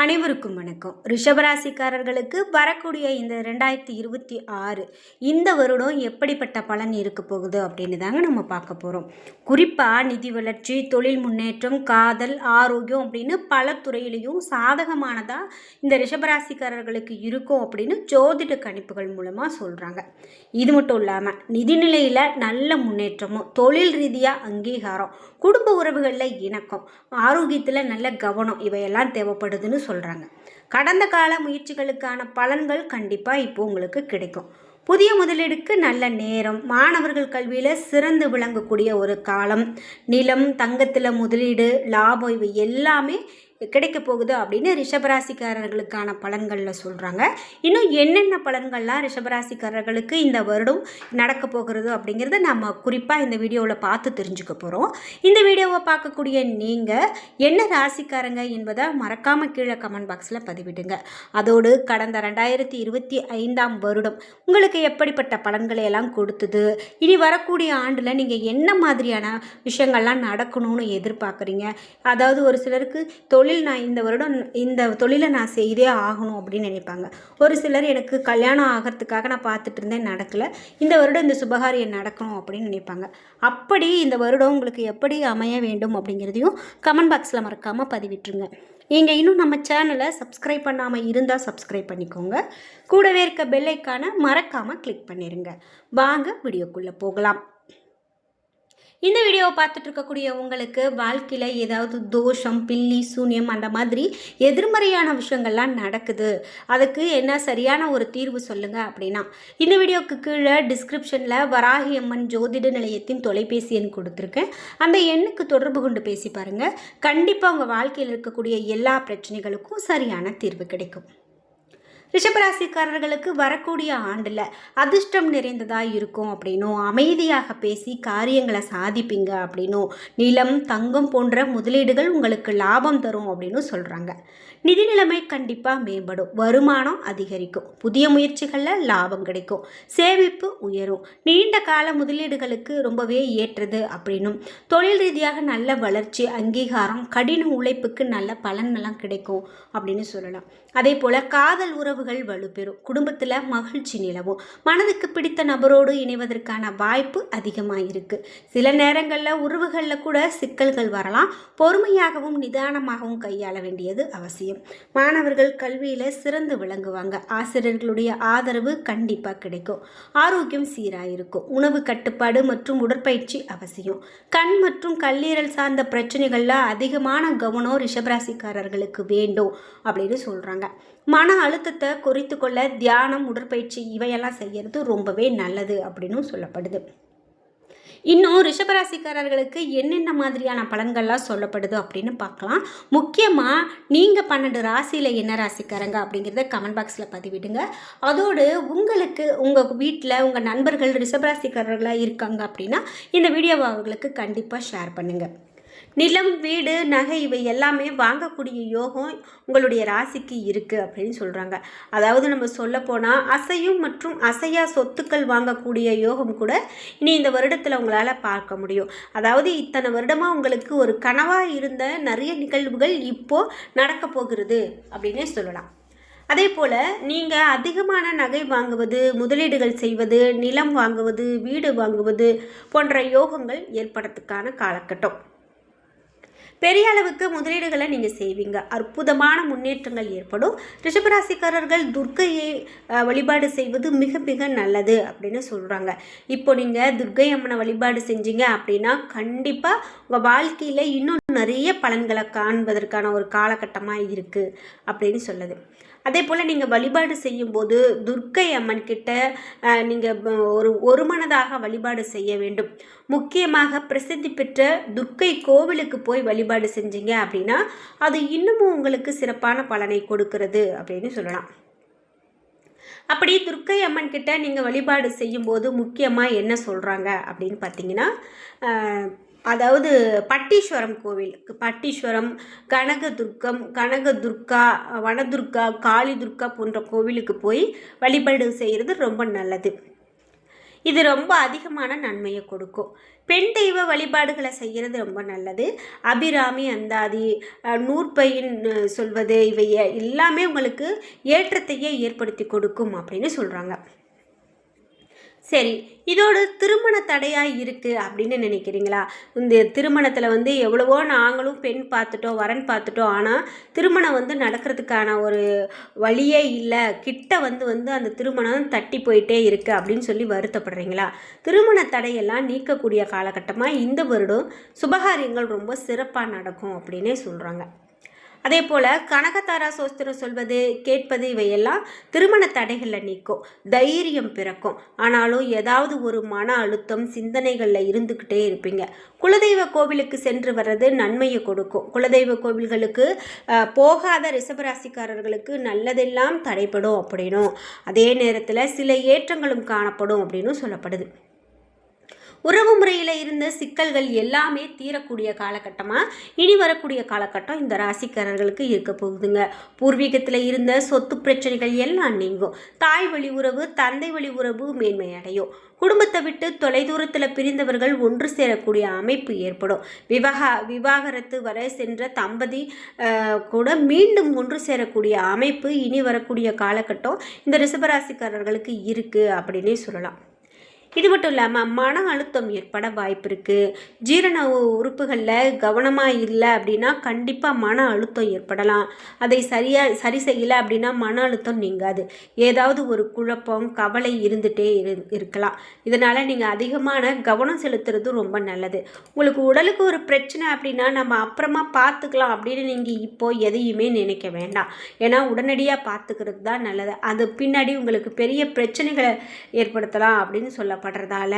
அனைவருக்கும் வணக்கம். ரிஷபராசிக்காரர்களுக்கு வரக்கூடிய இந்த ரெண்டாயிரத்தி இருபத்தி ஆறு இந்த வருடம் எப்படிப்பட்ட பலன் இருக்க போகுது அப்படின்னு தாங்க நம்ம பார்க்க போகிறோம் குறிப்பாக நிதி வளர்ச்சி தொழில் முன்னேற்றம் காதல் ஆரோக்கியம் அப்படின்னு பல துறையிலையும் சாதகமானதாக இந்த ரிஷபராசிக்காரர்களுக்கு இருக்கும் அப்படின்னு ஜோதிட கணிப்புகள் மூலமாக சொல்கிறாங்க இது மட்டும் இல்லாமல் நிதிநிலையில் நல்ல முன்னேற்றமும் தொழில் ரீதியாக அங்கீகாரம் குடும்ப உறவுகளில் இணக்கம் ஆரோக்கியத்தில் நல்ல கவனம் இவையெல்லாம் தேவைப்படுதுன்னு சொல்கிறாங்க கடந்த கால முயற்சிகளுக்கான பலன்கள் கண்டிப்பாக இப்போ உங்களுக்கு கிடைக்கும். புதிய முதலீடுக்கு நல்ல நேரம் மாணவர்கள் கல்வியில் சிறந்து விளங்கக்கூடிய ஒரு காலம் நிலம் தங்கத்தில் முதலீடு லாபம் இவை எல்லாமே கிடைக்க போகுது அப்படின்னு ரிஷபராசிக்காரர்களுக்கான பலன்களில் சொல்கிறாங்க இன்னும் என்னென்ன பலன்கள்லாம் ரிஷபராசிக்காரர்களுக்கு இந்த வருடம் நடக்க போகிறது அப்படிங்கிறத நம்ம குறிப்பாக இந்த வீடியோவில் பார்த்து தெரிஞ்சுக்க போகிறோம் இந்த வீடியோவை பார்க்கக்கூடிய நீங்கள் என்ன ராசிக்காரங்க என்பதை மறக்காமல் கீழே கமெண்ட் பாக்ஸில் பதிவிடுங்க. அதோடு கடந்த ரெண்டாயிரத்தி இருபத்தி ஐந்தாம் வருடம் உங்களுக்கு எப்படிப்பட்ட பலன்களை எல்லாம் கொடுத்தது? இனி வரக்கூடிய ஆண்டில் நீங்கள் என்ன மாதிரியான விஷயங்கள்லாம் நடக்கணும்னு எதிர்பார்க்குறீங்க? அதாவது ஒரு சிலருக்கு தொழில் நான் இந்த வருடம் இந்த தொழிலை நான் செய்தே ஆகணும் அப்படின்னு நினைப்பாங்க. ஒரு சிலர் எனக்கு கல்யாணம் ஆகிறதுக்காக நான் பார்த்துட்டு இருந்தேன் நடக்கலை. இந்த வருடம் இந்த சுபகாரியம் நடக்கணும் அப்படின்னு நினைப்பாங்க. அப்படி இந்த வருடம் உங்களுக்கு எப்படி அமைய வேண்டும் அப்படிங்கிறதையும் கமெண்ட் பாக்ஸில் மறக்காமல் பதிவிட்டுருங்க. நீங்கள் இன்னும் நம்ம சேனலை சப்ஸ்கிரைப் பண்ணாமல் இருந்தால் சப்ஸ்கிரைப் பண்ணிக்கோங்க. கூடவே இருக்க பெல்லைக்கான மறக்காமல் கிளிக் பண்ணிடுங்க வாங்க வீடியோக்குள்ளே போகலாம். இந்த வீடியோவை பார்த்துட்டு இருக்கக்கூடிய உங்களுக்கு வாழ்க்கையில் ஏதாவது தோஷம் பில்லி சூன்யம் அந்த மாதிரி எதிர்மறையான விஷயங்கள்லாம் நடக்குது. அதுக்கு என்ன சரியான ஒரு தீர்வு சொல்லுங்கள் அப்படின்னா இந்த வீடியோவுக்கு கீழே டிஸ்கிரிப்ஷனில் வராகி அம்மன் ஜோதிட நிலையத்தின் தொலைபேசி எண் கொடுத்துருக்கேன். அந்த எண்ணுக்கு தொடர்பு கொண்டு பேசி பாருங்கள் கண்டிப்பாக உங்கள் வாழ்க்கையில் இருக்கக்கூடிய எல்லா பிரச்சனைகளுக்கும் சரியான தீர்வு கிடைக்கும். ரிஷபராசிக்காரர்களுக்கு வரக்கூடிய ஆண்டில் அதிர்ஷ்டம் நிறைந்ததாக இருக்கும் அப்படின்னும் அமைதியாக பேசி காரியங்களை சாதிப்பீங்க அப்படின்னும் நிலம் தங்கம் போன்ற முதலீடுகள் உங்களுக்கு லாபம் தரும் அப்படின்னு சொல்கிறாங்க நிதி நிலைமை கண்டிப்பாக மேம்படும் வருமானம் அதிகரிக்கும் புதிய முயற்சிகளில் லாபம் கிடைக்கும் சேமிப்பு உயரும் நீண்ட கால முதலீடுகளுக்கு ரொம்பவே ஏற்றது அப்படின்னும் தொழில் ரீதியாக நல்ல வளர்ச்சி அங்கீகாரம் கடின உழைப்புக்கு நல்ல பலன்கள்லாம் கிடைக்கும் அப்படின்னு சொல்லலாம். அதே போல் காதல் உறவு உறவுகள் வலுப்பெறும். குடும்பத்தில் மகிழ்ச்சி நிலவும். மனதுக்கு பிடித்த நபரோடு இணைவதற்கான வாய்ப்பு அதிகமாக இருக்குது சில நேரங்களில் உறவுகளில் கூட சிக்கல்கள் வரலாம். பொறுமையாகவும் நிதானமாகவும் கையாள வேண்டியது அவசியம். மாணவர்கள் கல்வியில் சிறந்து விளங்குவாங்க. ஆசிரியர்களுடைய ஆதரவு கண்டிப்பாக கிடைக்கும். ஆரோக்கியம் சீராக இருக்கும் உணவு கட்டுப்பாடு மற்றும் உடற்பயிற்சி அவசியம். கண் மற்றும் கல்லீரல் சார்ந்த பிரச்சனைகளில் அதிகமான கவனம் ரிஷபராசிக்காரர்களுக்கு வேண்டும் அப்படின்னு சொல்கிறாங்க மன அழுத்தத்தை குறைத்து கொள்ள தியானம் உடற்பயிற்சி இவையெல்லாம் செய்கிறது ரொம்பவே நல்லது அப்படின்னு சொல்லப்படுது. இன்னும் ரிஷபராசிக்காரர்களுக்கு என்னென்ன மாதிரியான பலன்கள்லாம் சொல்லப்படுது அப்படின்னு பார்க்கலாம். முக்கியமாக நீங்கள் பன்னெண்டு ராசியில் என்ன ராசிக்காரங்க அப்படிங்கிறத கமெண்ட் பாக்ஸில் பதிவிடுங்க. அதோடு உங்களுக்கு உங்கள் வீட்டில் உங்கள் நண்பர்கள் ரிஷபராசிக்காரர்களாக இருக்காங்க அப்படின்னா இந்த வீடியோவை அவர்களுக்கு கண்டிப்பாக ஷேர் பண்ணுங்கள் நிலம் வீடு நகை இவை எல்லாமே வாங்கக்கூடிய யோகம் உங்களுடைய ராசிக்கு இருக்குது அப்படின்னு சொல்கிறாங்க அதாவது நம்ம சொல்ல போனால் அசையும் மற்றும் அசையா சொத்துக்கள் வாங்கக்கூடிய யோகம் கூட இனி இந்த வருடத்தில் உங்களால் பார்க்க முடியும். அதாவது இத்தனை வருடமாக உங்களுக்கு ஒரு கனவாக இருந்த நிறைய நிகழ்வுகள் இப்போது நடக்க போகிறது அப்படின்னே சொல்லலாம். அதே போல் நீங்கள் அதிகமான நகை வாங்குவது முதலீடுகள் செய்வது நிலம் வாங்குவது வீடு வாங்குவது போன்ற யோகங்கள் ஏற்படுறதுக்கான காலகட்டம். பெரிய அளவுக்கு முதலீடுகளை நீங்கள் செய்வீங்க. அற்புதமான முன்னேற்றங்கள் ஏற்படும். ரிஷபராசிக்காரர்கள் துர்க்கையை வழிபாடு செய்வது மிக மிக நல்லது அப்படின்னு சொல்கிறாங்க இப்போ நீங்கள் துர்க்கை அம்மனை வழிபாடு செஞ்சீங்க அப்படின்னா கண்டிப்பாக உங்கள் வாழ்க்கையில் இன்னும் நிறைய பலன்களை காண்பதற்கான ஒரு காலகட்டமாக இருக்குது அப்படின்னு சொல்லுது. அதே போல் நீங்கள் வழிபாடு செய்யும்போது துர்க்கை அம்மன் கிட்ட நீங்கள் ஒரு ஒரு மனதாக வழிபாடு செய்ய வேண்டும். முக்கியமாக பிரசித்தி பெற்ற துர்க்கை கோவிலுக்கு போய் வழிபாடு செஞ்சீங்க அப்படின்னா அது இன்னமும் உங்களுக்கு சிறப்பான பலனை கொடுக்கிறது அப்படின்னு சொல்லலாம். அப்படி துர்க்கை அம்மன் கிட்ட நீங்கள் வழிபாடு செய்யும்போது முக்கியமாக என்ன சொல்கிறாங்க அப்படின்னு பார்த்தீங்கன்னா அதாவது பட்டீஸ்வரம் கோவில் பட்டீஸ்வரம் கனக துர்க்கம் கனக துர்க்கா வனதுர்கா காளி துர்கா போன்ற கோவிலுக்கு போய் வழிபாடு செய்கிறது ரொம்ப நல்லது. இது ரொம்ப அதிகமான நன்மையை கொடுக்கும். பெண் தெய்வ வழிபாடுகளை செய்கிறது ரொம்ப நல்லது. அபிராமி அந்தாதி நூற்பையின் சொல்வது இவைய எல்லாமே உங்களுக்கு ஏற்றத்தையே ஏற்படுத்தி கொடுக்கும் அப்படின்னு சொல்கிறாங்க சரி இதோட திருமண தடையாக இருக்குது அப்படின்னு நினைக்கிறீங்களா? இந்த திருமணத்தில் வந்து எவ்வளவோ நாங்களும் பெண் பார்த்துட்டோம் வரன் பார்த்துட்டோம். ஆனால் திருமணம் வந்து நடக்கிறதுக்கான ஒரு வழியே இல்லை. கிட்ட வந்து வந்து அந்த திருமணம் தட்டி போயிட்டே இருக்குது அப்படின்னு சொல்லி வருத்தப்படுறீங்களா? திருமண தடையெல்லாம் நீக்கக்கூடிய காலகட்டமாக இந்த வருடம் சுபகாரியங்கள் ரொம்ப சிறப்பாக நடக்கும் அப்படின்னே சொல்கிறாங்க அதே போல் கனகதாரா சோஸ்திரம் சொல்வது கேட்பது இவையெல்லாம் திருமண தடைகளில் நீக்கும் தைரியம் பிறக்கும். ஆனாலும் ஏதாவது ஒரு மன அழுத்தம் சிந்தனைகளில் இருந்துக்கிட்டே இருப்பீங்க. குலதெய்வ கோவிலுக்கு சென்று வர்றது நன்மையை கொடுக்கும். குலதெய்வ கோவில்களுக்கு போகாத ரிஷபராசிக்காரர்களுக்கு நல்லதெல்லாம் தடைப்படும் அப்படின்னும். அதே நேரத்தில் சில ஏற்றங்களும் காணப்படும் அப்படின்னும் சொல்லப்படுது. உறவு முறையில் இருந்த சிக்கல்கள் எல்லாமே தீரக்கூடிய காலகட்டமாக இனி வரக்கூடிய காலகட்டம் இந்த ராசிக்காரர்களுக்கு இருக்க போகுதுங்க. பூர்வீகத்தில் இருந்த சொத்து பிரச்சனைகள் எல்லாம் நீங்கும். தாய் வழி உறவு தந்தை வழி உறவு மேன்மை அடையும் குடும்பத்தை விட்டு தொலைதூரத்தில் பிரிந்தவர்கள் ஒன்று சேரக்கூடிய அமைப்பு ஏற்படும். விவாக விவாகரத்து வரை சென்ற தம்பதி கூட மீண்டும் ஒன்று சேரக்கூடிய அமைப்பு இனி வரக்கூடிய காலகட்டம் இந்த ரிஷபராசிக்காரர்களுக்கு இருக்குது அப்படின்னே சொல்லலாம். இது மட்டும் இல்லாமல் மன அழுத்தம் ஏற்பட வாய்ப்பு இருக்குது ஜீரண உறுப்புகளில் கவனமாக இல்லை அப்படின்னா கண்டிப்பாக மன அழுத்தம் ஏற்படலாம். அதை சரியாக சரி செய்யலை அப்படின்னா மன அழுத்தம் நீங்காது. ஏதாவது ஒரு குழப்பம் கவலை இருந்துகிட்டே இரு இருக்கலாம். இதனால் நீங்கள் அதிகமான கவனம் செலுத்துறது ரொம்ப நல்லது. உங்களுக்கு உடலுக்கு ஒரு பிரச்சனை அப்படின்னா நம்ம அப்புறமா பார்த்துக்கலாம் அப்படின்னு நீங்கள் இப்போ எதையுமே நினைக்க வேண்டாம். ஏன்னா உடனடியாக பார்த்துக்கிறது தான் நல்லது. அது பின்னாடி உங்களுக்கு பெரிய பிரச்சனைகளை ஏற்படுத்தலாம் அப்படின்னு சொல்லப்படுறதால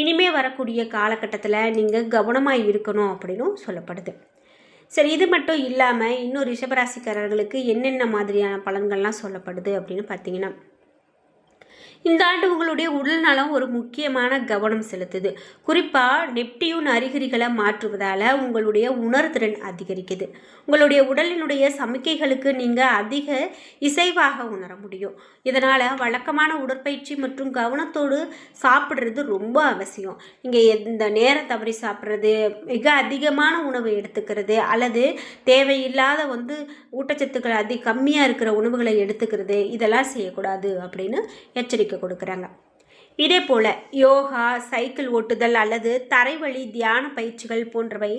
இனிமே வரக்கூடிய காலகட்டத்தில் நீங்கள் கவனமாக இருக்கணும் அப்படின்னும் சொல்லப்படுது. சரி இது மட்டும் இல்லாமல் இன்னும் ரிஷபராசிக்காரர்களுக்கு என்னென்ன மாதிரியான பலன்கள்லாம் சொல்லப்படுது அப்படின்னு பார்த்தீங்கன்னா இந்த ஆண்டு உங்களுடைய உடல் நலம் ஒரு முக்கியமான கவனம் செலுத்துது. குறிப்பாக நெப்டியூன் அறிகுறிகளை மாற்றுவதால் உங்களுடைய உணர்திறன் அதிகரிக்குது. உங்களுடைய உடலினுடைய சமிக்கைகளுக்கு நீங்கள் அதிக இசைவாக உணர முடியும். இதனால் வழக்கமான உடற்பயிற்சி மற்றும் கவனத்தோடு சாப்பிட்றது ரொம்ப அவசியம். நீங்கள் இந்த நேரம் தவறி சாப்பிட்றது மிக அதிகமான உணவு எடுத்துக்கிறது அல்லது தேவையில்லாத வந்து ஊட்டச்சத்துக்கள் அதி கம்மியாக இருக்கிற உணவுகளை எடுத்துக்கிறது இதெல்லாம் செய்யக்கூடாது அப்படின்னு எச்சரிக்கை கொடுக்குறாங்க. இதே போல் யோகா சைக்கிள் ஓட்டுதல் அல்லது தரைவழி தியான பயிற்சிகள் போன்றவை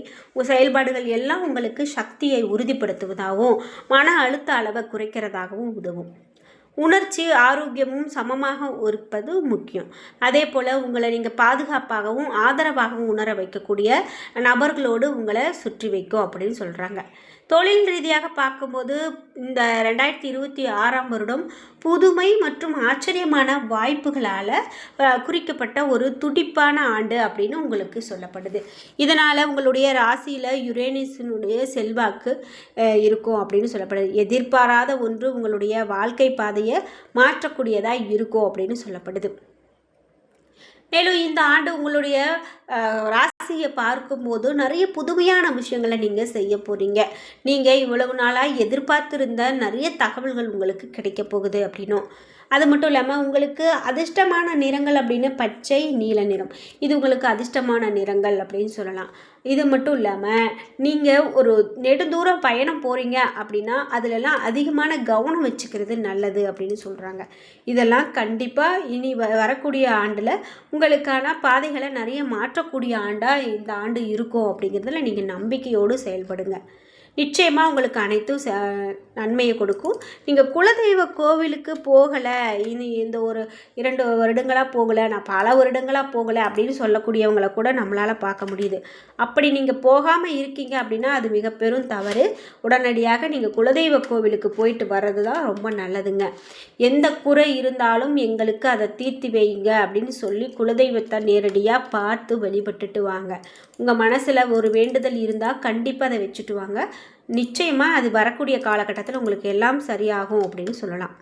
செயல்பாடுகள் எல்லாம் உங்களுக்கு சக்தியை உறுதிப்படுத்துவதாகவும் மன அழுத்த அளவை குறைக்கிறதாகவும் உதவும். உணர்ச்சி ஆரோக்கியமும் சமமாக இருப்பது முக்கியம். அதே போல் உங்களை நீங்கள் பாதுகாப்பாகவும் ஆதரவாகவும் உணர வைக்கக்கூடிய நபர்களோடு உங்களை சுற்றி வைக்கும் அப்படின்னு சொல்கிறாங்க தொழில் ரீதியாக பார்க்கும்போது இந்த ரெண்டாயிரத்தி இருபத்தி ஆறாம் வருடம் புதுமை மற்றும் ஆச்சரியமான வாய்ப்புகளால் குறிக்கப்பட்ட ஒரு துடிப்பான ஆண்டு அப்படின்னு உங்களுக்கு சொல்லப்படுது. இதனால் உங்களுடைய ராசியில் யுரேனிஸினுடைய செல்வாக்கு இருக்கும் அப்படின்னு சொல்லப்படுது. எதிர்பாராத ஒன்று உங்களுடைய வாழ்க்கை பாதையை மாற்றக்கூடியதாக இருக்கும் அப்படின்னு சொல்லப்படுது. மேலும் இந்த ஆண்டு உங்களுடைய ராசி ராசியை பார்க்கும்போது நிறைய புதுமையான விஷயங்களை நீங்கள் செய்ய போகிறீங்க நீங்கள் இவ்வளவு நாளாக எதிர்பார்த்திருந்த நிறைய தகவல்கள் உங்களுக்கு கிடைக்க போகுது அப்படின்னும். அது மட்டும் இல்லாமல் உங்களுக்கு அதிர்ஷ்டமான நிறங்கள் அப்படின்னு பச்சை நீல நிறம். இது உங்களுக்கு அதிர்ஷ்டமான நிறங்கள் அப்படின்னு சொல்லலாம். இது மட்டும் இல்லாமல் நீங்கள் ஒரு நெடுந்தூரம் பயணம் போகிறீங்க அப்படின்னா அதிலெல்லாம் அதிகமான கவனம் வச்சுக்கிறது நல்லது அப்படின்னு சொல்கிறாங்க இதெல்லாம் கண்டிப்பாக இனி வ வரக்கூடிய ஆண்டில் உங்களுக்கான பாதைகளை நிறைய மாற்றக்கூடிய ஆண்டாக இந்த ஆண்டு இருக்கும் அப்படிங்கிறதுல நீங்கள் நம்பிக்கையோடு செயல்படுங்க. நிச்சயமாக உங்களுக்கு அனைத்தும் ச நன்மையை கொடுக்கும். நீங்கள் குலதெய்வ கோவிலுக்கு போகலை இனி இந்த ஒரு இரண்டு வருடங்களாக போகலை நான் பல வருடங்களாக போகலை அப்படின்னு சொல்லக்கூடியவங்களை கூட நம்மளால் பார்க்க முடியுது. அப்படி நீங்கள் போகாமல் இருக்கீங்க அப்படின்னா அது மிக பெரும் தவறு. உடனடியாக நீங்கள் குலதெய்வ கோவிலுக்கு போயிட்டு வர்றது தான் ரொம்ப நல்லதுங்க. எந்த குறை இருந்தாலும் எங்களுக்கு அதை தீர்த்து வைங்க அப்படின்னு சொல்லி குலதெய்வத்தை நேரடியாக பார்த்து வழிபட்டுட்டு வாங்க. உங்கள் மனசில் ஒரு வேண்டுதல் இருந்தால் கண்டிப்பாக அதை வச்சுட்டு வாங்க. நிச்சயமாக அது வரக்கூடிய காலகட்டத்தில் உங்களுக்கு எல்லாம் சரியாகும் அப்படின்னு சொல்லலாம்.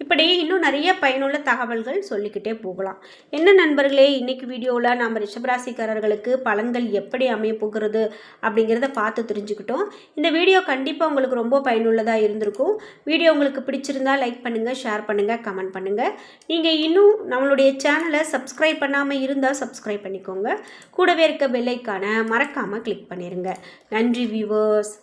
இப்படி இன்னும் நிறைய பயனுள்ள தகவல்கள் சொல்லிக்கிட்டே போகலாம். என்ன நண்பர்களே இன்றைக்கி வீடியோவில் நம்ம ரிஷபராசிக்காரர்களுக்கு பலன்கள் எப்படி அமைய போகிறது அப்படிங்கிறத பார்த்து தெரிஞ்சுக்கிட்டோம். இந்த வீடியோ கண்டிப்பாக உங்களுக்கு ரொம்ப பயனுள்ளதாக இருந்திருக்கும். வீடியோ உங்களுக்கு பிடிச்சிருந்தா லைக் பண்ணுங்கள் ஷேர் பண்ணுங்கள் கமெண்ட் பண்ணுங்கள் நீங்கள் இன்னும் நம்மளுடைய சேனலை சப்ஸ்கிரைப் பண்ணாமல் இருந்தால் சப்ஸ்கிரைப் பண்ணிக்கோங்க. கூடவே இருக்க பெல்லைக்கான மறக்காமல் கிளிக் பண்ணிடுங்க நன்றி வியூவர்ஸ்